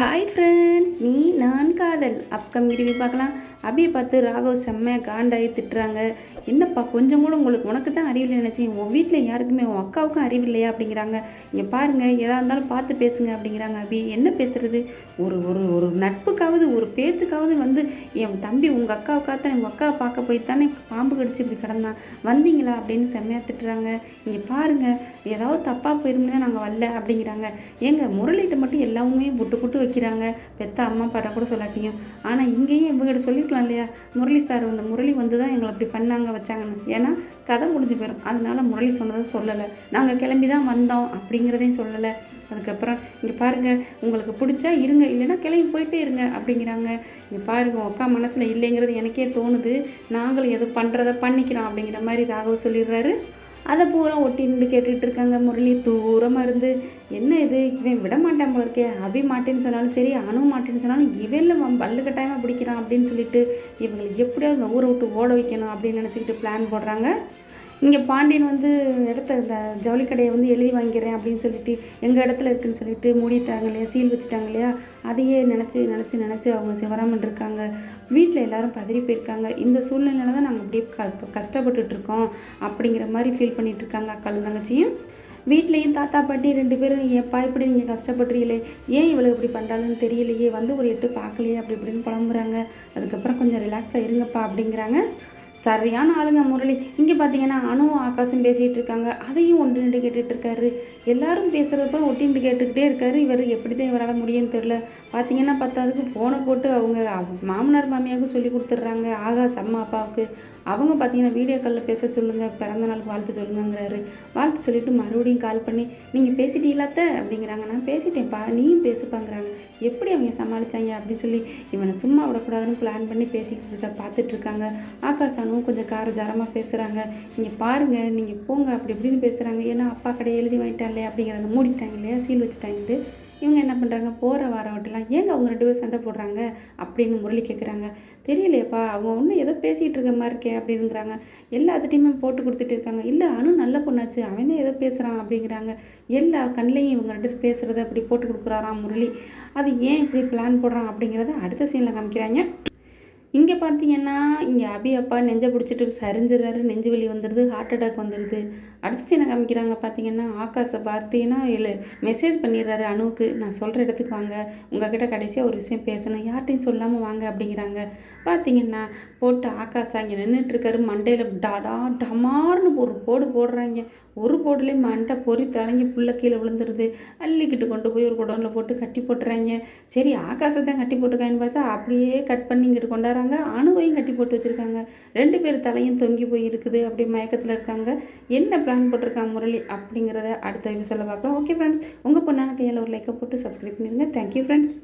Hi friends நீ நான் காதல். அப்கமிங் ரிவ்யூ பார்க்கலாம். அபியை பார்த்து ராகவ் செம்மையாக காண்டாகி திட்டுறாங்க. என்னப்பா கொஞ்சம் கூட உங்களுக்கு உனக்கு தான் அறிவில்லை நினச்சேன் உன் வீட்டில் யாருக்குமே உன் அக்காவுக்கும் அறிவில்லையா அப்படிங்கிறாங்க. இங்கே பாருங்கள் எதாக இருந்தாலும் பார்த்து பேசுங்க அப்படிங்கிறாங்க அபி. என்ன பேசுகிறது ஒரு ஒரு ஒரு நட்புக்காவது ஒரு பேச்சுக்காவது வந்து என் தம்பி உங்கள் அக்காவுக்காகத்தான் உங்கள் அக்காவை பார்க்க போய் தானே பாம்பு கடிச்சு இப்படி கிடந்தான். வந்தீங்களா அப்படின்னு செம்மையாக திட்டுறாங்க. இங்கே பாருங்கள் ஏதாவது தப்பாக போயிருந்தா நாங்கள் வரல அப்படிங்கிறாங்க. ஏங்க முரளிகிட்ட மட்டும் எல்லாமே புட்டு புட்டு வைக்கிறாங்க. பெத்த அம்மா பாட்டை கூட சொல்லாட்டியும். ஆனால் இங்கேயும் இவங்ககிட்ட சொல்லியிருக்கலாம் இல்லையா? முரளி சார் அந்த முரளி வந்து தான் எங்களை அப்படி பண்ணாங்க வச்சாங்கன்னு. ஏன்னா கதை முடிஞ்சு போயிடும் அதனால் முரளி சொன்னதை சொல்லலை. நாங்கள் கிளம்பி தான் வந்தோம் அப்படிங்கிறதையும் சொல்லலை. அதுக்கப்புறம் இங்கே பாருங்கள் உங்களுக்கு பிடிச்சா இருங்க இல்லைன்னா கிளம்பி போயிட்டே இருங்க அப்படிங்கிறாங்க. இங்கே பாருங்கள் அக்கா மனசில் இல்லைங்கிறது எனக்கே தோணுது. நாங்களும் எது பண்ணுறதை பண்ணிக்கிறோம் அப்படிங்கிற மாதிரி ராகவ் சொல்லிடுறாரு. அதை பூரா ஒட்டி நின்று கேட்டுட்டு இருக்காங்க முரளி. தூரமாக இருந்து என்ன இது? இவன் விட மாட்டான் போல இருக்கே. அபி மாட்டேன்னு சொன்னாலும் சரி அணு மாட்டேன்னு சொன்னாலும் இவன் பல்லு கட்டாயமாக பிடிக்கிறான் அப்படின்னு சொல்லிட்டு இவங்களை எப்படியாவது ஊரை விட்டு ஓட வைக்கணும் அப்படின்னு நினச்சிக்கிட்டு பிளான் போடுறாங்க. இங்கே பாண்டியன் வந்து இடத்த இந்த ஜவுளி கடையை வந்து எழுதி வாங்கிக்கிறேன் அப்படின்னு சொல்லிட்டு எங்கள் இடத்துல இருக்குன்னு சொல்லிட்டு மூடிட்டாங்க இல்லையா? சீல் வச்சுட்டாங்க இல்லையா? அதையே நினச்சி நினச்சி நினச்சி அவங்க சிவராமன் இருக்காங்க. வீட்டில் எல்லாரும் பதறி போயிருக்காங்க. இந்த சூழ்நிலையில தான் நாங்கள் அப்படியே க கஷ்டப்பட்டுட்டு இருக்கோம் அப்படிங்கிற மாதிரி ஃபீல் பண்ணிட்டு இருக்காங்க அக்காலும் தங்கச்சியும். வீட்லேயும் தாத்தா பாட்டி ரெண்டு பேரும் ஏப்பா இப்படி நீங்கள் கஷ்டப்படுறீங்களே? ஏன் இவ்வளோ இப்படி பண்ணுறாங்கன்னு தெரியலையே? வந்து ஒரு எட்டு பார்க்கலையே? அப்படி இப்படின்னு புலம்புறாங்க. அதுக்கப்புறம் கொஞ்சம் ரிலாக்ஸாக இருங்கப்பா அப்படிங்கிறாங்க. சரியான ஆளுங்க முரளி. இங்கே பார்த்தீங்கன்னா அணுவும் ஆகாஷும் பேசிகிட்டு இருக்காங்க. அதையும் ஒன்று நின்று கேட்டுட்டு இருக்காரு. எல்லாரும் பேசுகிறப்ப ஒட்டின்ட்டு கேட்டுக்கிட்டே இருக்காரு. இவர் எப்படி தான் இவரால் முடியும்னு தெரில பார்த்தீங்கன்னா பத்தாவதுக்கு ஃபோனை போட்டு அவங்க மாமனார் மாமியாவுக்கும் சொல்லி கொடுத்துட்றாங்க. ஆகாஷ் அம்மா அப்பாவுக்கு. அவங்க பார்த்தீங்கன்னா வீடியோ காலில் பேச சொல்லுங்கள் பிறந்த நாளுக்கு வாழ்த்து சொல்லுங்கங்கிறாரு. வாழ்த்து சொல்லிவிட்டு மறுபடியும் கால் பண்ணி நீங்கள் பேசிட்டீங்களாத்த அப்படிங்கிறாங்க. நான் பேசிட்டேன்ப்பா நீயும் பேசுப்பாங்கிறாங்க. எப்படி அவங்க சமாளித்தாங்க அப்படின்னு சொல்லி இவனை சும்மா விடக்கூடாதுன்னு பிளான் பண்ணி பேசிக்கிட்டு இருக்க பார்த்துட்ருக்காங்க ஆகாஷ் அனுவும் கொஞ்சம் கார ஜாரமாக பேசுகிறாங்க நீங்கள் பாருங்கள் நீங்கள் போங்க அப்படி இப்படின்னு பேசுகிறாங்க ஏன்னா அப்பா கடையை எழுதி வாங்கிட்டாங்களே அப்படிங்கிறத மூடிட்டாங்க இல்லையா? சீல் வச்சுட்டாங்கன்ட்டு. இவங்க என்ன பண்ணுறாங்க போகிற வாரவட்டெல்லாம் ஏங்க அவங்க ரெண்டு பேரும் சண்டை போடுறாங்க? அப்படின்னு முரளி கேட்குறாங்க தெரியலையேப்பா அவங்க ஒன்றும் ஏதோ பேசிகிட்டு இருக்க மாதிரி இருக்கே அப்படிங்கிறாங்க எல்லாத்துட்டையுமே போட்டு கொடுத்துட்டு இருக்காங்க. இல்லை அனு நல்ல பொண்ணாச்சு அவன் தான் ஏதோ பேசுகிறான் அப்படிங்கிறாங்க. எல்லா கண்ணிலையும் இவங்க ரெண்டு பேர் பேசுகிறத அப்படி போட்டு கொடுக்குறாராம் முரளி. அது ஏன் இப்படி பிளான் போடுறான் அப்படிங்கிறத அடுத்த சீனில் காமிக்கிறாங்க. இங்கே பார்த்தீங்கன்னா இங்கே அபி அப்பா நெஞ்சை பிடிச்சிட்டு சரிஞ்சிடுறாரு. நெஞ்சு வலி வந்துடுது ஹார்ட் அட்டாக் வந்துடுது அடுத்த சீனை காமிக்கிறாங்க பார்த்தீங்கன்னா ஆகாஷை பார்த்தீங்கன்னா இல்லை மெசேஜ் பண்ணிடுறாரு அணுவுக்கு. நான் சொல்கிற இடத்துக்கு வாங்க. உங்ககிட்ட கடைசியாக ஒரு விஷயம் பேசணும். யார்ட்டையும் சொல்லாமல் வாங்க அப்படிங்கிறாங்க. பார்த்தீங்கன்னா போட்டு ஆகாஷ் அங்கே நின்றுட்டுருக்காரு மண்டையில் டாடா டமார்னு ஒரு போடு போடுறாங்க. ஒரு போடுலேயே மண்டை பொறி தலைங்கி புள்ள கீழே விழுந்துருது. அள்ளிக்கிட்டு கொண்டு போய் ஒரு குடோனில் போட்டு கட்டி போட்டுறாங்க. சரி ஆகாசத்தான் கட்டி போட்டுருக்காங்கன்னு பார்த்தா அப்படியே கட் பண்ணி இங்கிட்டு கொண்டாடுறாங்க அணுவையும் கட்டி போட்டு வச்சுருக்காங்க. ரெண்டு பேர் தலையும் தொங்கி போய் இருக்குது. அப்படி மயக்கத்தில் இருக்காங்க. என்ன பிளான் போட்டிருக்காங்க முரளி அப்படிங்கிறத அடுத்த சொல்ல பார்க்கலாம். ஓகே ஃப்ரெண்ட்ஸ் உங்கள் பொண்ணான கையில் ஒரு லைக்கை போட்டு சப்ஸ்கிரைப் பண்ணிடுங்க. Thank you friends